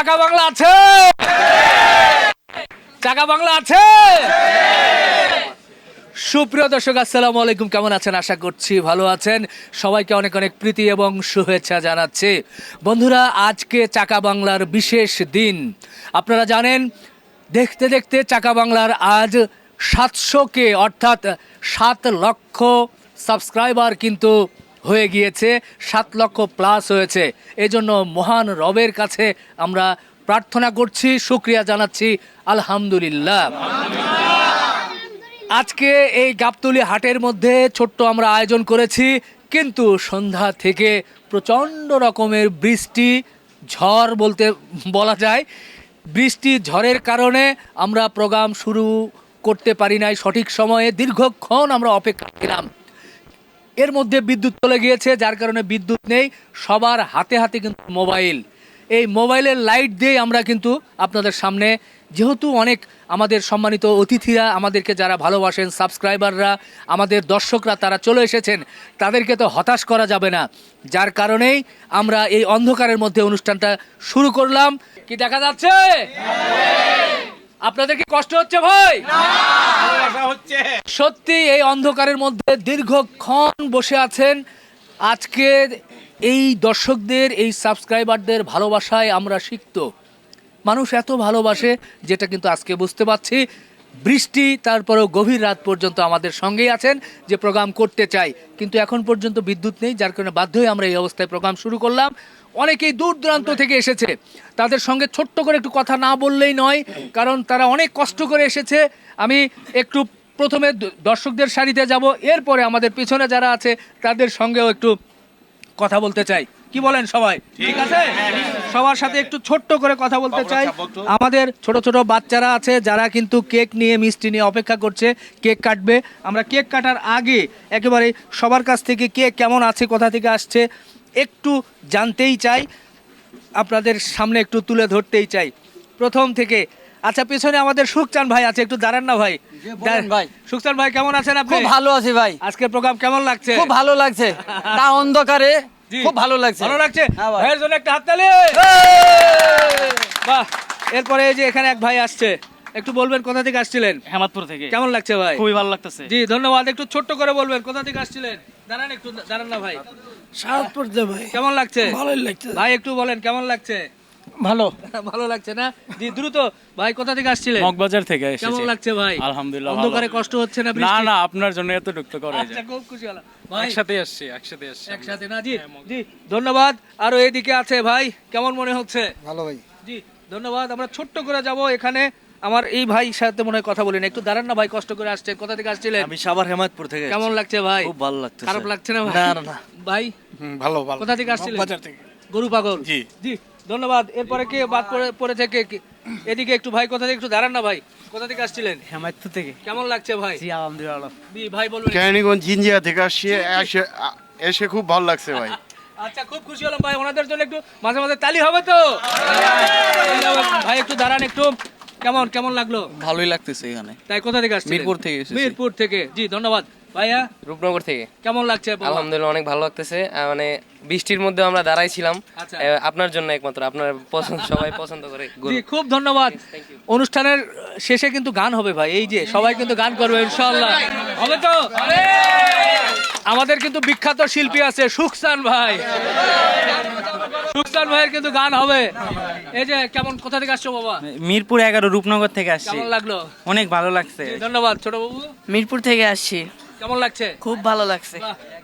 চাকা বাংলা আছে? চাকা বাংলা আছে? সুপ্রিয় দর্শক, আসসালামু আলাইকুম। কেমন আছেন? আশা করছি ভালো আছেন। সবাইকে অনেক অনেক প্রীতি এবং শুভেচ্ছা জানাচ্ছি। বন্ধুরা, আজকে চাকা বাংলার বিশেষ দিন। আপনারা জানেন, দেখতে দেখতে চাকা বাংলার আজ সাতশোকে, অর্থাৎ সাত লক্ষ সাবস্ক্রাইবার কিন্তু হয়ে গিয়েছে, সাত লক্ষ প্লাস হয়েছে। এজন্য মহান রবের কাছে আমরা প্রার্থনা করছি, শুক্রিয়া জানাচ্ছি, আলহামদুলিল্লাহ। আজকে এই গাবতলি হাটের মধ্যে ছোট্ট আমরা আয়োজন করেছি, কিন্তু সন্ধ্যা থেকে প্রচণ্ড রকমের বৃষ্টি, ঝড় বলতে বলা যায়। বৃষ্টি, ঝড়ের কারণে আমরা প্রোগ্রাম শুরু করতে পারি নাই, সঠিক সময়ে, দীর্ঘক্ষণ আমরা অপেক্ষা ছিলাম। এর মধ্যে বিদ্যুৎ চলে গিয়েছে, যার কারণে বিদ্যুৎ নেই। সবার হাতে হাতে কিন্তু মোবাইল। এই মোবাইলের লাইট দিয়ে আমরা কিন্তু আপনাদের সামনে, যেহেতু অনেক আমাদের সম্মানিত অতিথিরা আমাদেরকে যারা ভালোবাসেন, সাবস্ক্রাইবাররা, আমাদের দর্শকরা তারা চলে এসেছেন, তাদেরকে তো হতাশ করা যাবে না। যার কারণেই আমরা এই অন্ধকারের মধ্যে অনুষ্ঠানটা শুরু করলাম। কি দেখা যাচ্ছে? আপনাদের কি কষ্ট হচ্ছে ভাই? সত্যি এই অন্ধকারের মধ্যে দীর্ঘক্ষণ বসে আছেন। আজকে এই দর্শকদের এই সাবস্ক্রাইবারদের ভালোবাসায় আমরা শিখত মানুষ এত ভালোবাসে যেটা কিন্তু আজকে বুঝতে পারছি। বৃষ্টি তারপরেও গভীর রাত পর্যন্ত আমাদের সঙ্গেই আছেন যে প্রোগ্রাম করতে চাই। কিন্তু এখন পর্যন্ত বিদ্যুৎ নেই যার কারণে বাধ্য হয়ে আমরা এই অবস্থায় প্রোগ্রাম শুরু করলাম। অনেকেই দূর দূরান্ত থেকে এসেছে। তাদের সঙ্গে ছোট্ট করে একটু কথা না বললেই নয় কারণ তারা অনেক কষ্ট করে এসেছে। আমি একটু প্রথমে দর্শকদের সারিতে যাব এরপরে আমাদের পিছনে যারা আছে তাদের সঙ্গেও একটু কথা বলতে চাই। কি বলেন সবাই? ঠিক আছে। সবার সাথে একটু ছোট্ট করে কথা বলতে চাই। আমাদের ছোট ছোট বাচ্চারা আছে যারা কিন্তু কেক নিয়ে মিষ্টি নিয়ে অপেক্ষা করছে। কেক কাটবে। আমরা কেক কাটার আগে একেবারে সবার কাছ থেকে কেক কেমন আছে কোথা থেকে আসছে একটু জানতেই চাই আপনাদের সামনে একটু তুলে ধরতেই চাই। প্রথম থেকে আচ্ছা পেছনে আমাদের সুখচান ভাই আছে একটু দাঁড়ান না ভাই। ভাই। সুখচান ভাই কেমন আছেন আপনি? খুব ভালো আছি ভাই। আজকের প্রোগ্রাম কেমন লাগছে? খুব ভালো লাগছে। তা অন্ধকারে খুব ভালো লাগছে। ভালো লাগছে? হ্যাঁ ভাই। ভাইয়ের জন্য একটা হাততালি। বাহ এরপরে এই যে এখানে এক ভাই আসছে। একটু বলবেন কোথা থেকে আসছিলেন? হেমাদপুর থেকে। কেমন লাগছে ভাই? খুবই ভালো লাগতেছে। জি ধন্যবাদ একটু ছোট্ট করে বলবেন কোথা থেকে আসছিলেন? দাঁড়ান একটু দাঁড়ান না ভাই। দে ভাই। কেমন লাগছে? ভালোই লাগছে। ভাই একটু বলেন কেমন লাগছে? ভালো। ভালো লাগছে না? জি দ্রুত ভাই কোথা থেকে আসছিলেন? মগবাজার থেকে এসেছি। কেমন লাগছে ভাই? আলহামদুলিল্লাহ অন্ধকারে কষ্ট হচ্ছে না না না আপনার জন্য এত ঢুকতে করে আচ্ছা খুব খুশি হলাম। ভাই একসাথে আসছি একসাথে আসছি একসাথে না জি জি ধন্যবাদ। আরও এদিকে আছে ভাই কেমন মনে হচ্ছে? ভালো ভাই। জি ধন্যবাদ আমরা ছোট্ট করে যাব এখানে। আমার এই ভাই সাথে মনে হয় কথা বলিনি। একটু দাঁড়ান না ভাই কষ্ট করে আসছেন। কোথা থেকে আসছিলেন? আমি সাবার হেমাদপুর থেকে কেমন লাগছে ভাই? খুব ভালো লাগছে খারাপ লাগছে না না না না। ভাই? ভালো ভালো। কোথা থেকে আসছিলেন? বাজার থেকে। গরু পাগল? জি। জি ধন্যবাদ। এরপরে কে বাদ পড়ে পড়েছে কে কে? এদিকে একটু ভাই কোথা থেকে একটু দাঁড়ান না ভাই? কোথা থেকে আসছিলেন? হেমাদপুর থেকে। কেমন লাগছে ভাই? জি আলহামদুলিল্লাহ। জি ভাই বলবেন কেরানীগঞ্জ জিঞ্জিয়া থেকে আসছি। এসে এসে খুব ভালো লাগছে ভাই। আচ্ছা খুব খুশি হলাম ভাই। ওনাদের জন্য একটু মাঝে মাঝে তালি হবে তো? ভাই একটু দাঁড়ান একটু। কেমন কেমন লাগল? ভালোই লাগতেছে এখানে। তাই কোথা থেকে আসছে মিরপুর থেকে এসেছি। মিরপুর থেকে। জি ধন্যবাদ। ভাইয়া? রূপনগর থেকে। কেমন লাগছে আলহামদুলিল্লাহ অনেক ভালো লাগতেছে। মানে বৃষ্টির মধ্যে আমরা দাঁড়াইছিলাম। আচ্ছা। আপনার জন্য একমাত্র আপনার পছন্দ সবাই পছন্দ করে। খুব ধন্যবাদ। অনুষ্ঠানের শেষে কিন্তু গান হবে ভাই এই যে সবাই কিন্তু গান করবে ইনশাআল্লাহ। হবে তো? আমাদের কিন্তু বিখ্যাত শিল্পী আছে সুখসান ভাই। সুখসান ভাইয়ের কিন্তু গান হবে। এই যে কেমন কোথা থেকে আসছো বাবা? মিরপুর এগারো রূপনগর থেকে আসছি। কেমন লাগল? অনেক ভালো লাগছে। ধন্যবাদ ছোট বাবু। মিরপুর থেকে আসছি। কেমন লাগছে? খুব ভালো লাগছে।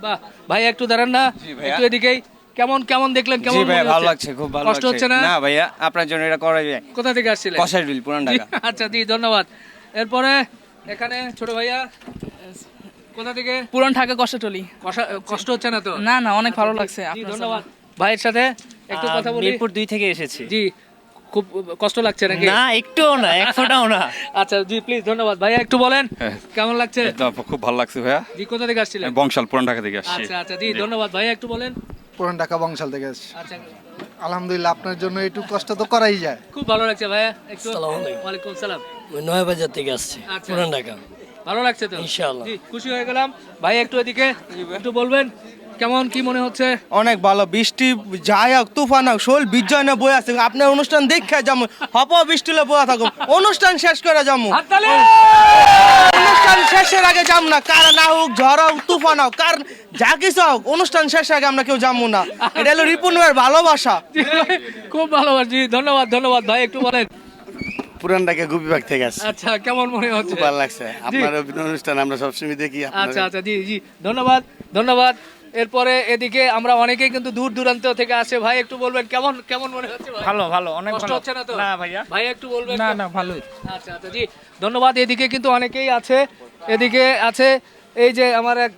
বাহ ভাই একটু দাঁড়ান না। একটু এদিকেই কেমন কেমন দেখলেন কেমন ভাই ভালো লাগছে খুব ভালো কষ্ট হচ্ছে না? না ভাইয়া আপনার জন্য এটা করা যায়। কোথা থেকে আসছিলেন? কষাই বিল পুরান ঢাকা। আচ্ছা জি ধন্যবাদ। এরপরে এখানে ছোট ভাইয়া কোথা থেকে? পুরান ঢাকা কষ্টটলি কষ্ট হচ্ছে না তো? না না অনেক ভালো লাগছে আপনার ধন্যবাদ। ভাইয়ের সাথে একটু কথা বলি। মিরপুর দুই থেকে এসেছি। জি খুব কষ্ট লাগছে নাকি? না একটুও না এক ফোঁটাও না। আচ্ছা জি প্লিজ ধন্যবাদ। ভাইয়া একটু বলেন কেমন লাগছে? খুব ভালো লাগছে ভাইয়া। জি কোথা থেকে আসছিলেন? বংশাল পুরান ঢাকা থেকে আসছি। আচ্ছা আচ্ছা জি ধন্যবাদ। ভাইয়া একটু বলেন। পুরান ঢাকা বংশাল থেকে আসছি। আচ্ছা। আলহামদুলিল্লাহ আপনার জন্য একটু কষ্ট তো করাই যায়। খুব ভালো লাগছে ভাইয়া। একটু ওয়ালাইকুম সালাম। নয় বাজার থেকে আসছে আচ্ছা। পুরান ঢাকা। ভালো লাগছে তো? ইনশাআল্লাহ। জি খুশি হয়ে গেলাম। ভাই একটু এদিকে একটু বলবেন? কেমন কি মনে হচ্ছে? অনেক ভালো বৃষ্টি যাই হোক তুফান হোক শোল বিজয় না বই আছে আপনার অনুষ্ঠান দেখে যাব হপ বৃষ্টি বয়া থাকুন অনুষ্ঠান শেষ করে যাব। অনুষ্ঠান শেষের আগে যাম না কার না হোক ঝড় হোক তুফান হোক কার যা কিছু হোক অনুষ্ঠান শেষের আগে আমরা কেউ যাব না। এটা হলো রিপুন ভাইয়ের ভালোবাসা। খুব ভালোবাসি ধন্যবাদ ধন্যবাদ ভাই একটু বলেন। পুরান ঢাকা গুপিবাগ থেকে আসছি। আচ্ছা কেমন মনে হচ্ছে? ভালো লাগছে। আপনার অনুষ্ঠান আমরা সবসময় দেখি আচ্ছা আচ্ছা জি জি ধন্যবাদ ধন্যবাদ। এরপরে এদিকে আমরা অনেকেই কিন্তু দূর দূরান্ত থেকে আসে। ভাই একটু বলবেন কেমন কেমন মনে হচ্ছে ভাই? ভালো ভালো অনেক কষ্ট হচ্ছে না তো? না ভাইয়া। ভাই একটু বলবেন না না ভালোই। আচ্ছা আচ্ছা জি ধন্যবাদ। এদিকে কিন্তু অনেকেই আছে এদিকে আছে এই যে আমার এক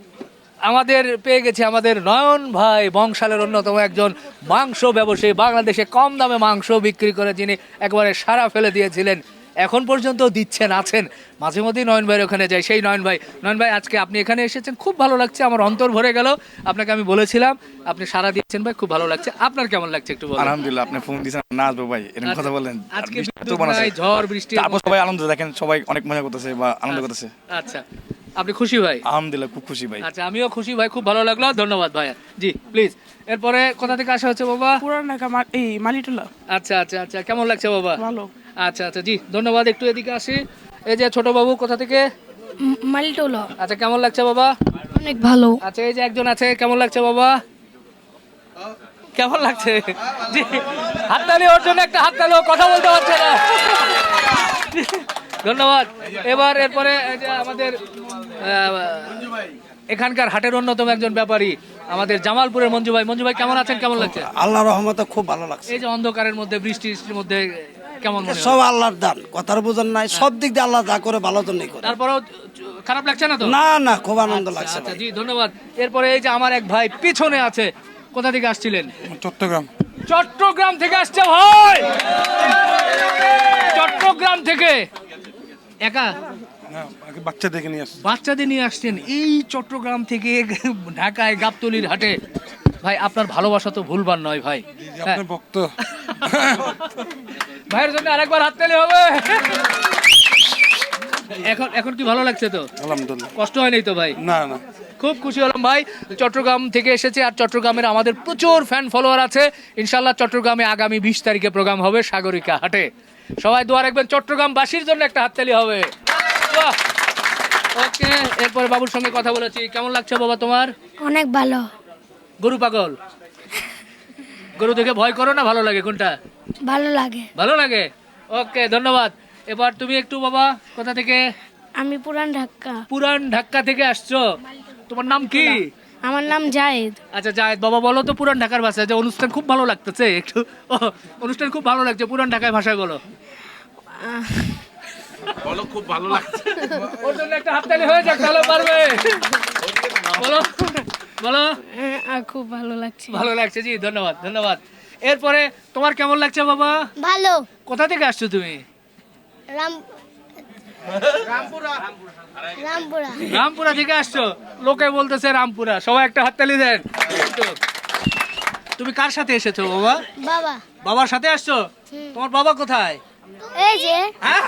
আমাদের পেয়ে গেছে আমাদের নয়ন ভাই বংশালের অন্যতম একজন মাংস ব্যবসায়ী বাংলাদেশে কম দামে মাংস বিক্রি করে যিনি একবারে সারা ফেলে দিয়েছিলেন। এখন পর্যন্ত দিচ্ছেন আছেন। মাঝে মধ্যেই নয়ন ভাইয়ের ওখানে যাই সেই নয়ন ভাই নয়ন ভাই আজকে আপনি এখানে এসেছেন খুব ভালো লাগছে আমার অন্তর ভরে গেল। আপনাকে আমি বলেছিলাম আপনি সারা দিচ্ছেন ভাই খুব ভালো লাগছে। আপনার কেমন লাগছে একটু বলুন। আলহামদুলিল্লাহ আপনি ফোন দিয়েছেন না আসব ভাই এরকম কথা বলেন। আচ্ছা, আজকে বানাচ্ছে। নাই, ঝড় বৃষ্টি তারপর সবাই আনন্দ দেখেন সবাই অনেক মজা করতেছে বা আনন্দ করতেছে। আচ্ছা আপনি খুশি ভাই? আলহামদুলিল্লাহ খুব খুশি ভাই। আচ্ছা আমিও খুশি ভাই খুব ভালো লাগল ধন্যবাদ ভাই। জি প্লিজ এরপরে কোথা থেকে আসা হচ্ছে বাবা? পুরান ঢাকা এই মালিটোলা আচ্ছা আচ্ছা আচ্ছা কেমন লাগছে বাবা? ভালো। আচ্ছা আচ্ছা জি ধন্যবাদ একটু এদিকে আসি। এই যে ছোট বাবু কোথা থেকে? মালিটোলা। আচ্ছা কেমন লাগছে বাবা? অনেক ভালো। আচ্ছা এই যে একজন আছে কেমন লাগছে বাবা? কেমন লাগছে? জি হাততালি ওর জন্য একটা হাততালি কথা বলতে পারছে না। ধন্যবাদ। এবার এরপরে এই যে আমাদের এখানকার হাটের অন্যতম একজন ব্যাপারী আমাদের জামালপুরের মঞ্জু ভাই। মঞ্জু ভাই কেমন আছেন? কেমন লাগছে? আল্লাহ রহমতে খুব ভালো লাগছে। এই যে অন্ধকারের মধ্যে বৃষ্টি বৃষ্টির মধ্যে কেমন সব আল্লাহর দান কথার বোঝার নাই সব দিক দিয়ে আল্লাহ যা করে ভালো তো নেই করে। তারপরেও খারাপ লাগছে না তো? না না খুব আনন্দ লাগছে আচ্ছা জি ধন্যবাদ। এরপরে এই যে আমার এক ভাই পিছনে আছে কোথা থেকে আসছিলেন? চট্টগ্রাম। চট্টগ্রাম থেকে আসছে ভাই! চট্টগ্রাম থেকে। একা? নিয়ে বাচ্চাদের নিয়ে আসছেন এই চট্টগ্রাম থেকে ঢাকায় গাবতলির হাটে। ভাই আপনার ভালোবাসা তো ভুলবার নয় ভাই। হ্যাঁ, ভক্ত। ভাইয়ের জন্য আরেকবার হাততালি হবে। এখন এখন কি ভালো লাগছে তো? আলহামদুলিল্লাহ। কষ্ট হয়নি তো ভাই? না না। খুব খুশি হলাম ভাই। চট্টগ্রাম থেকে এসেছে আর চট্টগ্রামের আমাদের প্রচুর ফ্যান ফলোয়ার আছে। ইনশাল্লাহ চট্টগ্রামে আগামী বিশ তারিখে প্রোগ্রাম হবে সাগরিকা হাটে। সবাই দোয়া রাখবেন চট্টগ্রামবাসীর জন্য একটা হাততালি হবে। বাহ! ওকে এরপরে বাবুর সঙ্গে কথা বলেছি। কেমন লাগছে বাবা তোমার? অনেক ভালো। গরু পাগল? গরু দেখে ভয় করো না ভালো লাগে কোনটা? ভালো লাগে। ভালো লাগে? ওকে ধন্যবাদ। এবার তুমি একটু বাবা কোথা থেকে? আমি পুরান ঢাকা। পুরান ঢাকা থেকে আসছো। তোমার নাম কি? আমার নাম জায়েদ। আচ্ছা জায়েদ বাবা বলো তো পুরান ঢাকার ভাষায় যে অনুষ্ঠান খুব ভালো লাগতেছে। একটু অনুষ্ঠান খুব ভালো লাগছে পুরান ঢাকায় ভাষায় বলো। বলো খুব ভালো লাগছে। ওর জন্য একটা হাততালি হয়ে যাক তাহলে পারবে। বলো বলো। খুব ভালো লাগছে। ভালো লাগছে জি ধন্যবাদ ধন্যবাদ। এরপরে তোমার কেমন লাগছে বাবা? ভালো। কোথা থেকে আসছো তুমি? রাম রামপুরা। রামপুরা। থেকে আসছো? লোকে বলতেছে রামপুরা। সবাই একটা হাততালি দেন। তুমি কার সাথে এসেছ বাবা? বাবা। বাবার সাথে আসছো? তোমার বাবা কোথায়? এই যে। হ্যাঁ?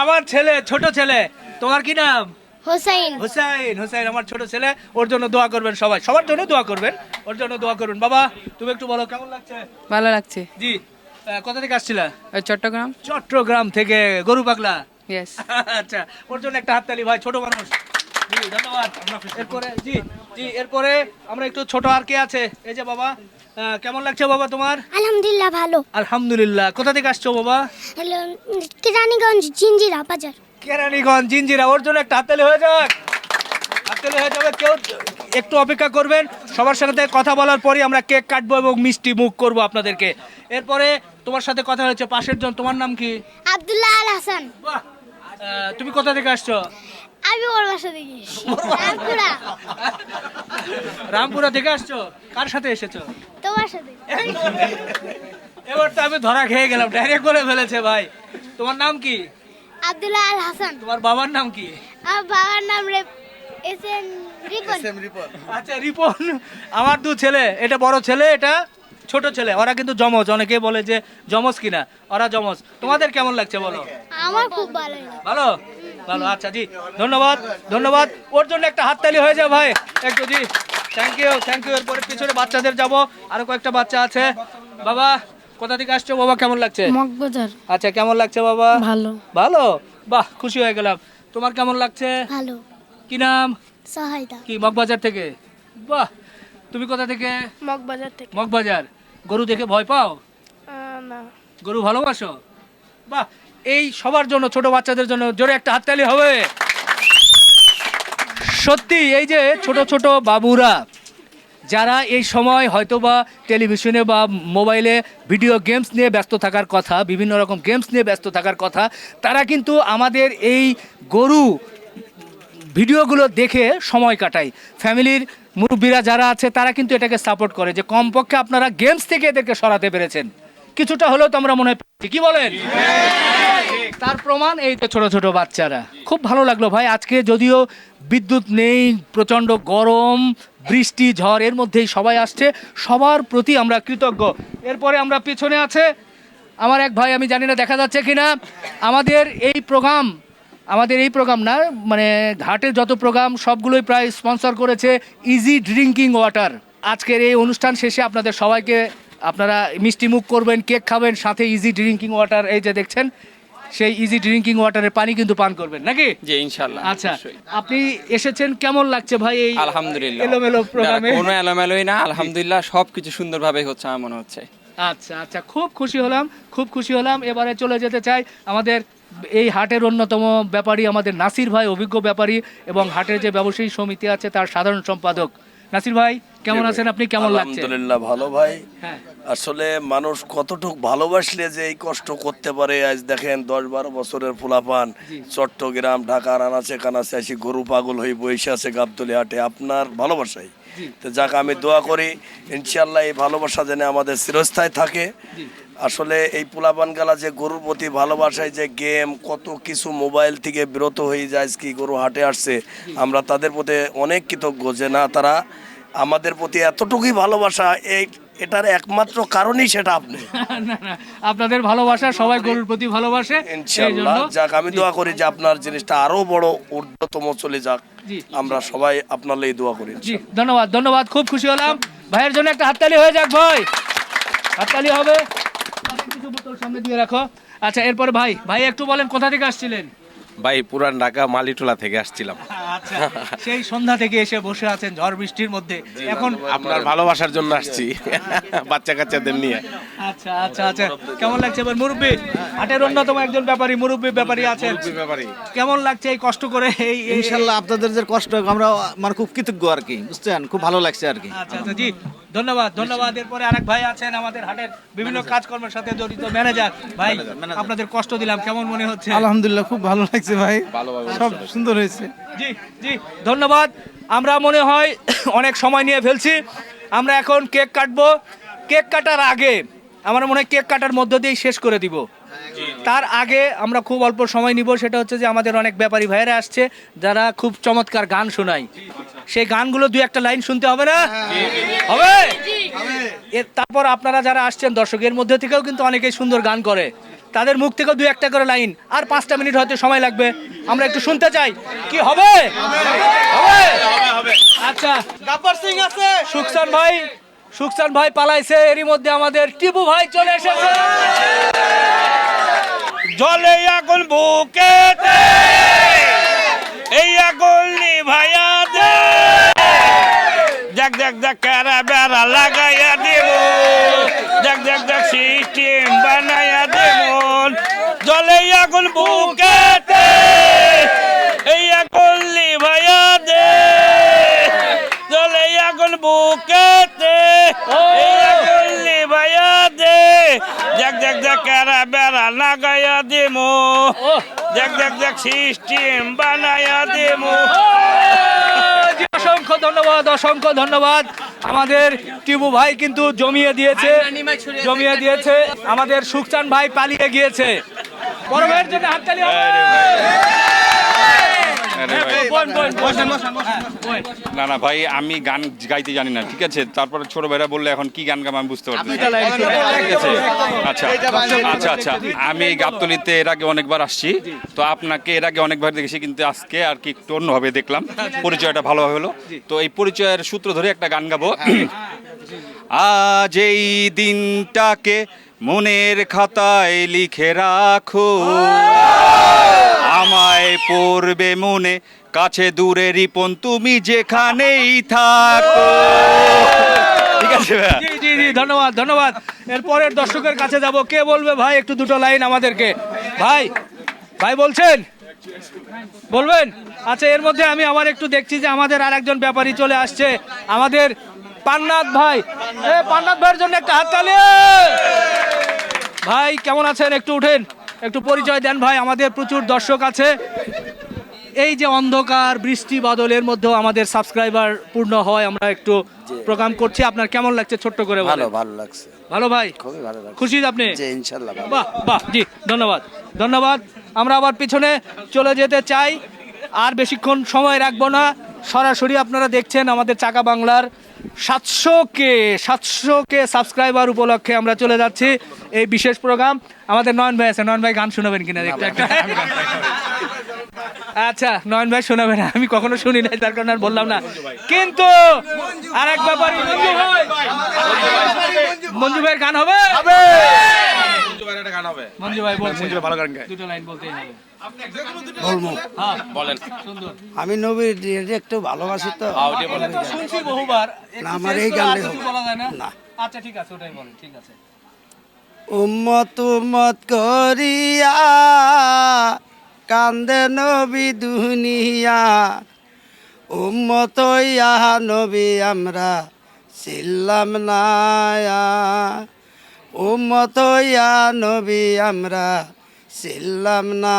আমার ছেলে ছোট ছেলে তোমার কি নাম? হোসাইন। হুসাইন হুসাইন আমার ছোট ছেলে ওর জন্য দোয়া করবেন সবাই। সবার জন্য দোয়া করবেন ওর জন্য দোয়া করবেন বাবা তুমি একটু বলো কেমন লাগছে? ভালো লাগছে। জি কোথা থেকে আসছিলা? চট্টগ্রাম। চট্টগ্রাম থেকে গরু পাগলা আচ্ছা ওর জন্য একটা হাততালি ভাই ছোট মানুষ। ধন্যবাদ এরপরে জি জি এরপরে আমরা একটু ছোট আর কে আছে? এই যে বাবা কেমন লাগছে বাবা তোমার? আলহামদুলিল্লাহ ভালো। আলহামদুলিল্লাহ কোথা থেকে আসছো বাবা? হ্যালো কেরানীগঞ্জ জিঞ্জিরা বাজার। কেরানীগঞ্জ জিঞ্জিরা ওর জন্য একটা হাততালি হয়ে যাক। হাততালি হয়ে যাবে কেউ একটু অপেক্ষা করবেন। সবার সাথে কথা বলার পরই আমরা কেক কাটবো এবং মিষ্টি মুখ করব আপনাদেরকে। এরপরে তোমার সাথে কথা হয়েছে পাশের জন তোমার নাম কি? আব্দুল্লাহ আল হাসান। তুমি কোথা থেকে আসছো? আমি ওর বাসা থেকে রামপুরা। রামপুরা থেকে আসছো? কার সাথে এসেছ? তোমার সাথে। এবার তো আমি ধরা খেয়ে গেলাম ডাইরেক্ট করে ফেলেছে ভাই। তোমার নাম কি? আব্দুল্লাহ আল হাসান। তোমার বাবার নাম কি? আমার বাবার নাম রে এস এম রিপন। আচ্ছা রিপন আমার দু ছেলে। এটা বড় ছেলে এটা ছোট ছেলে। ওরা কিন্তু জমজ অনেকে বলে যে জমজ কিনা। ওরা জমজ তোমাদের কেমন লাগছে বলো? আমার খুব ভালো ভালো? ভালো আচ্ছা জি ধন্যবাদ ধন্যবাদ। ওর জন্য একটা হাততালি হয়ে যায় ভাই। একটু জি থ্যাংক ইউ থ্যাংক ইউ এরপরে পিছনে বাচ্চাদের যাব। আরও কয়েকটা বাচ্চা আছে। বাবা কোথা থেকে আসছো বাবা? কেমন লাগছে? মগবাজার। আচ্ছা কেমন লাগছে বাবা? ভালো। ভালো? বাহ খুশি হয়ে গেলাম। তোমার কেমন লাগছে? ভালো। কি নাম? সহায়তা কি মগবাজার থেকে? বাহ তুমি কোথা থেকে? মগবাজার থেকে। মগবাজার। গরু দেখে ভয় পাও? না। গরু ভালোবাসো? বাহ এই সবার জন্য, ছোট বাচ্চাদের জন্য জোরে একটা হাততালি হবে। সত্যি, এই যে ছোট ছোট বাবুরা, যারা এই সময় হয়তোবা টেলিভিশনে বা মোবাইলে ভিডিও গেমস নিয়ে ব্যস্ত থাকার কথা, বিভিন্ন রকম গেমস নিয়ে ব্যস্ত থাকার কথা, তারা কিন্তু আমাদের এই গরু ভিডিওগুলো দেখে সময় কাটায়। ফ্যামিলির মুরব্বীরা যারা আছে, তারা কিন্তু এটাকে সাপোর্ট করে যে, কমপক্ষে আপনারা গেমস থেকে এদেরকে সরাতে পেরেছেন। কিছুটা হলেও তো আমরা মনে হয়। কি বলেন? তার প্রমাণ এই তো ছোট ছোট বাচ্চারা। খুব ভালো লাগল ভাই। আজকে যদিও বিদ্যুৎ নেই, প্রচণ্ড গরম, বৃষ্টি, ঝড়, এর মধ্যেই সবাই আসছে। সবার প্রতি আমরা কৃতজ্ঞ। এরপরে আমরা পিছনে আছে আমার এক ভাই, আমি জানি না দেখা যাচ্ছে কিনা। আমাদের এই প্রোগ্রাম, আমাদের এই প্রোগ্রাম না মানে ঘাটের যত প্রোগ্রাম, সবগুলোই প্রায় স্পন্সর করেছে ইজি ড্রিঙ্কিং ওয়াটার আজকের এই অনুষ্ঠান শেষে আপনাদের সবাইকে, আপনারা মিষ্টি মুখ করবেন, কেক খাবেন, সাথে ইজি ড্রিঙ্কিং ওয়াটার এই যে দেখছেন সেই ইজি ড্রিঙ্কিং ওয়াটারের পানি কিন্তু পান করবেন নাকি? জি ইনশাল্লাহ আচ্ছা আপনি এসেছেন কেমন লাগছে ভাই এই আলহামদুলিল্লাহ। এলোমেলো প্রোগ্রামে? কোনো এলোমেলোই না আলহামদুলিল্লাহ সবকিছু সুন্দরভাবে হচ্ছে আমার মনে হচ্ছে। আচ্ছা আচ্ছা খুব খুশি হলাম খুব খুশি হলাম। এবারে চলে যেতে চাই আমাদের এই হাটের অন্যতম ব্যাপারী আমাদের নাসির ভাই অভিজ্ঞ ব্যাপারী এবং হাটের যে ব্যবসায়ী সমিতি আছে তার সাধারণ সম্পাদক নাসির ভাই কেমন আছেন? আপনি কেমন লাগছে? আলহামদুলিল্লাহ ভালো ভাই। হ্যাঁ। আসলে মানুষ কতটুক ভালোবাসলে যে এই কষ্ট করতে পারে আজ দেখেন দশ বারো বছরের ফুলাপান চট্টগ্রাম ঢাকার আনাচে কানাচে আসি গরু পাগল হয়ে বসে আছে গাবতলি হাটে। আপনার ভালোবাসাই। তো যাক আমি দোয়া করি ইনশাল্লাহ এই ভালোবাসা যেন আমাদের চিরস্থায় থাকে। আসলে এই পোলাপান গালা যে গরুর প্রতি ভালোবাসায় যে গেম কত কিছু মোবাইল থেকে বিরত হয়ে যায় কি গরু হাটে আসছে আমরা তাদের প্রতি অনেক কৃতজ্ঞ যে না তারা আমাদের প্রতি এতটুকুই ভালোবাসা এই এটার একমাত্র কারণই সেটা আপনি। আপনাদের ভালোবাসা সবাই গরুর প্রতি ভালোবাসে যাক আমি দোয়া করি যে আপনার জিনিসটা আরও বড় ঊর্ধ্বতম চলে যাক। আমরা সবাই আপনার লাই দোয়া করি জি ধন্যবাদ ধন্যবাদ খুব খুশি হলাম। ভাইয়ের জন্য একটা হাততালি হয়ে যাক ভাই। হাততালি হবে। কিছু বোতল সামনে দিয়ে রাখো। আচ্ছা এরপরে ভাই ভাই একটু বলেন কোথা থেকে আসছিলেন? ভাই পুরান ঢাকা মালিটোলা থেকে আসছিলাম। আচ্ছা সেই সন্ধ্যা থেকে এসে বসে আছেন ঝড় বৃষ্টির মধ্যে। এখন আপনার ভালোবাসার জন্য আসছি বাচ্চা কাচ্চাদের নিয়ে। আচ্ছা আচ্ছা আচ্ছা। কেমন লাগছে এবার মুরব্বী? হাটের অন্যতম একজন ব্যাপারী মুরব্বী ব্যাপারী আছেন। ব্যাপারে। কেমন লাগছে এই কষ্ট করে এই এই- ইনশাল্লাহ আপনাদের যে কষ্ট আমরা মানে খুব কৃতজ্ঞ আর কি বুঝছেন? খুব ভালো লাগছে আর কি। আচ্ছা আচ্ছা জি ধন্যবাদ ধন্যবাদ। এরপরে আরেক ভাই আছেন আমাদের হাটের বিভিন্ন কাজকর্মের সাথে জড়িত ম্যানেজার ভাই আপনাদের কষ্ট দিলাম কেমন মনে হচ্ছে? আলহামদুলিল্লাহ খুব ভালো লাগছে ভাই। সব সুন্দর হয়েছে। জি জি ধন্যবাদ। আমরা মনে হয় অনেক সময় নিয়ে ফেলছি। আমরা এখন কেক কাটবো। কেক কাটার আগে আমার মনে হয় কেক কাটার মধ্য দিয়েই শেষ করে দিব। তার আগে আমরা খুব অল্প সময় নিব। সেটা হচ্ছে যে আমাদের অনেক ব্যাপারী ভাইয়েরা আসছে যারা খুব চমৎকার গান শোনায়। সেই গানগুলো দু একটা লাইন শুনতে হবে না? হবে? এর তারপর আপনারা যারা আসছেন দর্শকের মধ্যে থেকেও কিন্তু অনেকেই সুন্দর গান করে। তাদের মুখ থেকেও দু একটা করে লাইন। আর পাঁচটা মিনিট হয়তো সময় লাগবে। আমরা একটু শুনতে চাই। কি হবে? আচ্ছা। গাব্বার সিং আছে। সুকসান ভাই সুকসান ভাই পালাইছে। এরই মধ্যে আমাদের টিপু ভাই চলে এসেছে। জলে আগুন বুকে এই আগুন নিভাইয়া দে। দেখ দেখ দেখ কারা বেড়া লাগাইয়া দেব। দেখ দেখ দেখ সিস্টেম বানাইয়া দেব জলে আগুন বুকে এই আগুন নিভাইয়া দে জলে আগুন বুকে এই আগুন নিভাইয়া দে দেখ দেখ দেখ কারা বেড়া লাগাইয়া দেবো দেখ দেখ দেখ সিস্টেম বানাইয়া দেমো। অসংখ্য ধন্যবাদ অসংখ্য ধন্যবাদ। আমাদের টিবু ভাই কিন্তু জমিয়ে দিয়েছে জমিয়ে দিয়েছে। আমাদের সুখচান ভাই পালিয়ে গিয়েছে। বড় ভাইয়ের জন্য হাততালি হবে। না না ভাই আমি গান গাইতে জানি না ঠিক আছে? তারপরে ছোট ভাইরা বললে এখন কি গান গাবো আমি বুঝতে পারতেছি না। ঠিক আছে? আচ্ছা আচ্ছা আচ্ছা। আমি এই গাবতলিতে এর আগে অনেকবার আসছি তো আপনাকে এর আগে অনেকবার দেখেছি কিন্তু আজকে আর কি একটু অন্যভাবে দেখলাম। পরিচয়টা ভালোভাবে হলো। তো এই পরিচয়ের সূত্র ধরে একটা গান গাবো। আজ এই দিনটাকে মনের খাতায় লিখে রাখো। আমায় পড়বে মনে, কাছে দূরে রিপন, তুমি যেখানেই থাকো। ঠিক আছে? জি জি জি, ধন্যবাদ ধন্যবাদ। এরপরের দর্শকের কাছে যাব। কে বলবে? ভাই, একটু দুটো লাইন আমাদেরকে। ভাই ভাই বলছেন? বলবেন? আচ্ছা এর মধ্যে আমি আবার একটু দেখছি যে আমাদের আর একজন ব্যাপারী চলে আসছে। আমাদের পান্নাথ ভাই। এ পান্নাথ ভাইয়ের জন্য একটা হাততালি ভাই, কেমন আছেন? একটু উঠেন। একটু পরিচয় দেন ভাই আমাদের প্রচুর দর্শক আছে। এই যে অন্ধকার বৃষ্টি বাদলের মধ্যেও আমাদের সাবস্ক্রাইবার পূর্ণ হয় আমরা একটু প্রোগ্রাম করছি। আপনার কেমন লাগছে ছোট্ট করে ভালো ভালো লাগছে। ভালো ভাই? খুবই ভালো লাগছে। খুশি আপনি? বাহ বাহ জি ধন্যবাদ। ধন্যবাদ। আমরা আবার পিছনে চলে যেতে চাই। আর বেশিক্ষণ সময় রাখব না। সরাসরি আপনারা দেখছেন আমাদের চাকা বাংলার সাতশো কে সাতশো কে সাবস্ক্রাইবার উপলক্ষে আমরা চলে যাচ্ছি এই বিশেষ প্রোগ্রাম। আমাদের নয়ন ভাই আছে নয়ন ভাই গান শোনাবেন কিনা একটু। একটা আচ্ছা নয়ন ভাই শোনাবে না আমি কখনো শুনি নাই তার কারণে আর বললাম না। কিন্তু আর এক ব্যাপার মঞ্জু ভাই। মঞ্জু ভাইয়ের গান হবে? মঞ্জু ভাই বলছে ভালো গান গায়। দুটো লাইন বলতেই হবে। হ্যাঁ বলেন। সুন্দর। আমি নবীর একটু ভালোবাসি তো। শুনছি বহুবার আমার এই গানটাই হবে। বলা যায় না। আচ্ছা ঠিক আছে ওটাই বলেন ঠিক আছে। উম্মত উম্মত করিয়া কান্দে নবী দুনিয়া। উম্মত ইয়া নবী আমরা ছিলাম নায়া। উম্মত ইয়া নবী আমরা ছিলাম না।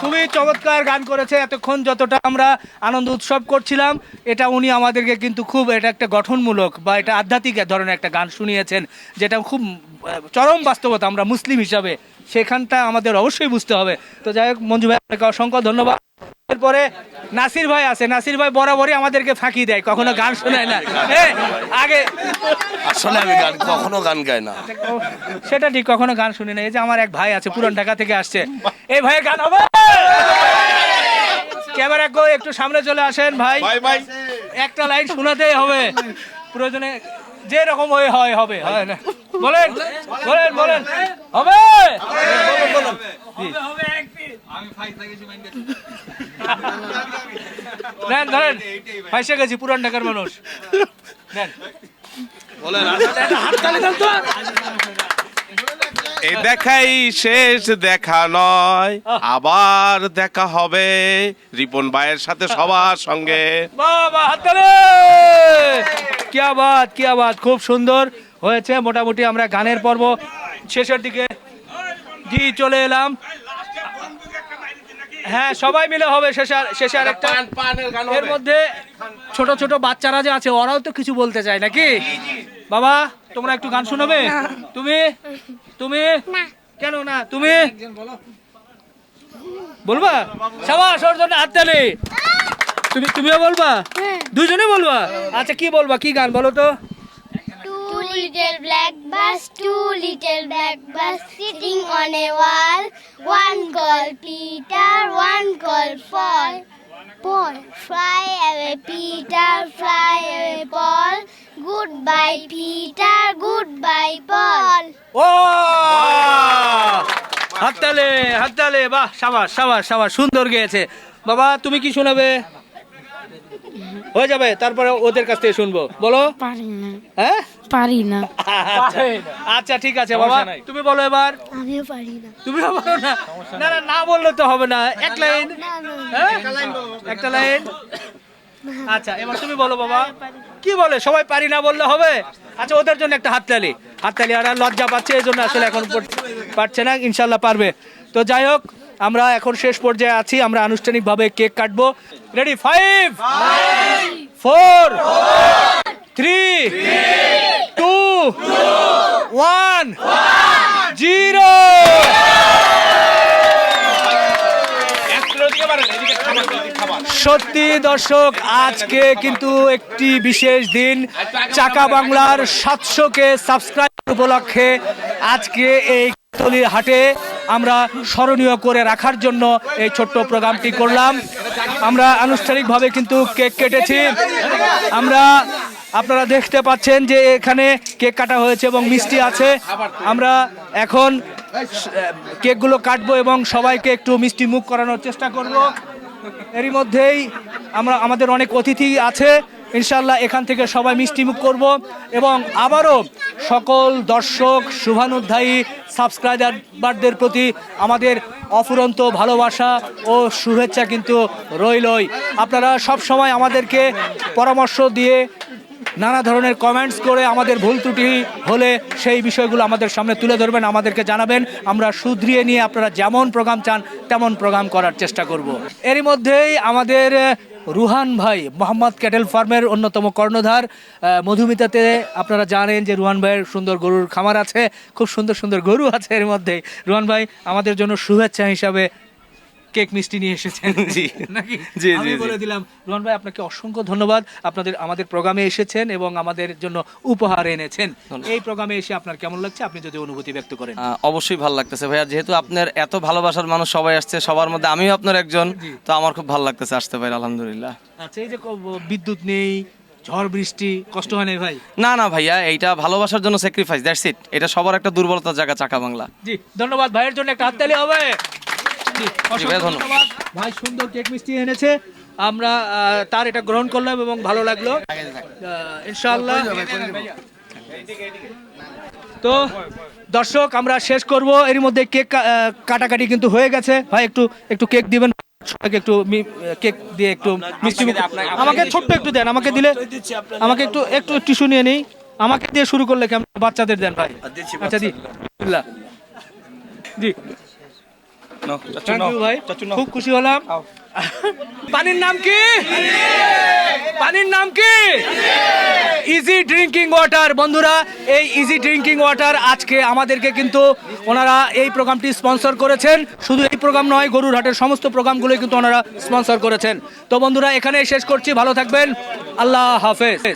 খুবই চমৎকার গান করেছে। এতক্ষণ যতটা আমরা আনন্দ উৎসব করছিলাম, এটা উনি আমাদেরকে কিন্তু খুব এটা একটা গঠনমূলক বা এটা আধ্যাত্মিক ধরনের একটা গান শুনিয়েছেন, যেটা খুব চরম বাস্তবতা আমরা মুসলিম হিসাবে, সেখানটা আমাদের অবশ্যই বুঝতে হবে। তো যাই হোক, মঞ্জু ভাই আপনাকে অসংখ্য ধন্যবাদ। এরপরে নাসির ভাই আছে নাসির ভাই বরাবরই আমাদেরকে ফাঁকি দেয় কখনো গান শোনায় না। আগে আসলে আমি গান কখনো গান গাই না। সেটা ঠিক কখনো গান শুনি না। এই যে আমার এক ভাই আছে পুরান ঢাকা থেকে আসছে। এই ভাইয়ের গান হবে! ক্যামেরা কো একটু সামনে চলে আসেন ভাই। একটা লাইন শোনাতেই হবে। প্রয়োজনে যে রকম হয়ে হয় হবে। হয় না। বলেন বলেন বলেন। হবে! বলুন, বলুন। নেন ধরেন ফাইসে গেছি পুরান ঢাকার মানুষ। নেন। এই দেখাই শেষ দেখা নয় আবার দেখা হবে রিপন ভাইয়ের সাথে সবার সঙ্গে। বাবা আবাদ কিয়া আবাদ খুব সুন্দর হয়েছে। মোটামুটি আমরা গানের পর্ব শেষের দিকে। জি চলে এলাম। হ্যাঁ সবাই মিলে হবে শেষে আর- শেষে আরেকটা। এর মধ্যে ছোট ছোট বাচ্চারা যে আছে ওরাও তো কিছু বলতে চায় নাকি? বাবা তোমরা একটু গান শোনাবে? তুমি? তুমি? কেন না? তুমি? বলবা? সাবাস ওর জন্য হাততালি তুমি তুমিও বলবা? দুজনে বলবা? আচ্ছা কি বলবা? কি গান বলো তো? Little black bus, two little black bus sitting on a wall. One called Peter, one called Paul. Paul. Fly away, Peter, fly away, Paul. Goodbye, Peter, goodbye, Paul. ও হাততালে হাততালে বাহ সাবাস সাবাস সাবাস সুন্দর গেয়েছে বাবা তুমি কি শোনাবে হয়ে যাবে তারপরে ওদের কাছ থেকে শুনব। বলো? পারি না। হ্যাঁ? পারি না। আচ্ছা আচ্ছা ঠিক আছে বাবা তুমি বলো এবার। আমিও পারি না। তুমিও বলো না। না না না বললে তো হবে না। এক লাইন। হ্যাঁ? একটা লাইন আচ্ছা এবার তুমি বলো বাবা। কি বলে? সবাই পারি না বললে হবে? আচ্ছা ওদের জন্য একটা হাততালি। হাততালি আর লজ্জা পাচ্ছে এই জন্য আসলে এখন পারছে না ইনশাল্লাহ পারবে। তো যাই হোক আমরা এখন শেষ পর্যায়ে আছি, আমরা আনুষ্ঠানিকভাবে কেক কাটবো। Ready five four three two one zero সত্যি দর্শক, আজকে কিন্তু একটি বিশেষ দিন। চাকা বাংলার সাতশোকে সাবস্ক্রাইব উপলক্ষে আজকে এই তলির হাটে আমরা স্মরণীয় করে রাখার জন্য এই ছোট্ট প্রোগ্রামটি করলাম। আমরা আনুষ্ঠানিকভাবে কিন্তু কেক কেটেছি। আমরা, আপনারা দেখতে পাচ্ছেন যে এখানে কেক কাটা হয়েছে এবং মিষ্টি আছে। আমরা এখন কেকগুলো কাটবো এবং সবাইকে একটু মিষ্টি মুখ করানোর চেষ্টা করব। এরই মধ্যেই আমরা, আমাদের অনেক অতিথি আছে। ইনশাল্লাহ এখান থেকে সবাই মিষ্টিমুখ করব এবং আবারও সকল দর্শক, শুভানুধ্যায়ী, সাবস্ক্রাইবারদের প্রতি আমাদের অফুরন্ত ভালোবাসা ও শুভেচ্ছা কিন্তু রইলই। আপনারা সব সময় আমাদেরকে পরামর্শ দিয়ে নানা ধরনের কমেন্টস করে আমাদের ভুল ত্রুটি হলে সেই বিষয়গুলো আমাদের সামনে তুলে ধরবেন, আমাদেরকে জানাবেন। আমরা শুধরিয়ে নিয়ে আপনারা যেমন প্রোগ্রাম চান, তেমন প্রোগ্রাম করার চেষ্টা করব। এরই মধ্যেই আমাদের রুহান ভাই, মোহাম্মদ ক্যাটেল ফার্মের অন্যতম কর্ণধার। মধুমিতাতে আপনারা জানেন যে রুহান ভাইয়ের সুন্দর গরুর খামার আছে, খুব সুন্দর সুন্দর গরু আছে এর মধ্যে। রুহান ভাই, আমাদের জন্য শুভেচ্ছা হিসাবে কেক মিষ্টি নিয়ে এসেছেন। জি। নাকি? জি, আমি বলে দিলাম রোহন ভাই আপনাকে অসংখ্য ধন্যবাদ। আপনাদের আমাদের প্রোগ্রামে এসেছেন এবং আমাদের জন্য উপহার এনেছেন। এই প্রোগ্রামে এসে আপনার কেমন লাগছে? আপনি যদি অনুভূতি ব্যক্ত করেন। অবশ্যই ভালো লাগতেছে। ভাইয়া যেহেতু আপনার এত ভালোবাসার মানুষ সবাই আসছে সবার মধ্যে আমিও আপনার একজন তো আমার খুব ভালো লাগতেছে আসতে পারি আলহামদুলিল্লাহ। আচ্ছা এই যে বিদ্যুৎ নেই ঝড় বৃষ্টি কষ্ট হয় না ভাই? না না ভাইয়া এইটা ভালোবাসার জন্য স্যাক্রিফাইস দ্যাটস ইট এটা সবার একটা দুর্বলতার জায়গা চাকা বাংলা। জি ধন্যবাদ। ভাইয়ের জন্য একটা হাততালি হবে। জি, ধন্যবাদ। ধন্যবাদ। ভাই সুন্দর কেক মিষ্টি এনেছে। আমরা তার এটা গ্রহণ করলাম এবং ভালো লাগল। আহ, ইনশাআল্লাহ। তো দর্শক আমরা শেষ করব। এর মধ্যে কেক কাটাকাটি কিন্তু হয়ে গেছে। ভাই একটু একটু কেক দিবেন। সবাইকে একটু মি- কেক দিয়ে একটু মিষ্টি আমাকে ছোট্ট একটু দেন আমাকে দিলে আমাকে একটু একটু টিস্যু নিয়ে নেই। আমাকে দিয়ে শুরু করলে কেমন? বাচ্চাদের দেন ভাই। আচ্ছা। জি। ইউ ভাই। খুব খুশি হলাম। পানির নাম কি? পানির নাম কি? ইজি ড্রিঙ্কিং ওয়াটার বন্ধুরা এই ইজি ড্রিঙ্কিং ওয়াটার আজকে আমাদেরকে কিন্তু ওনারা এই প্রোগ্রামটি স্পন্সর করেছেন। শুধু এই প্রোগ্রাম নয় গরুর হাটের সমস্ত প্রোগ্রামগুলোই কিন্তু ওনারা স্পন্সর করেছেন। তো বন্ধুরা এখানে শেষ করছি। ভালো থাকবেন। আল্লাহ হাফেজ।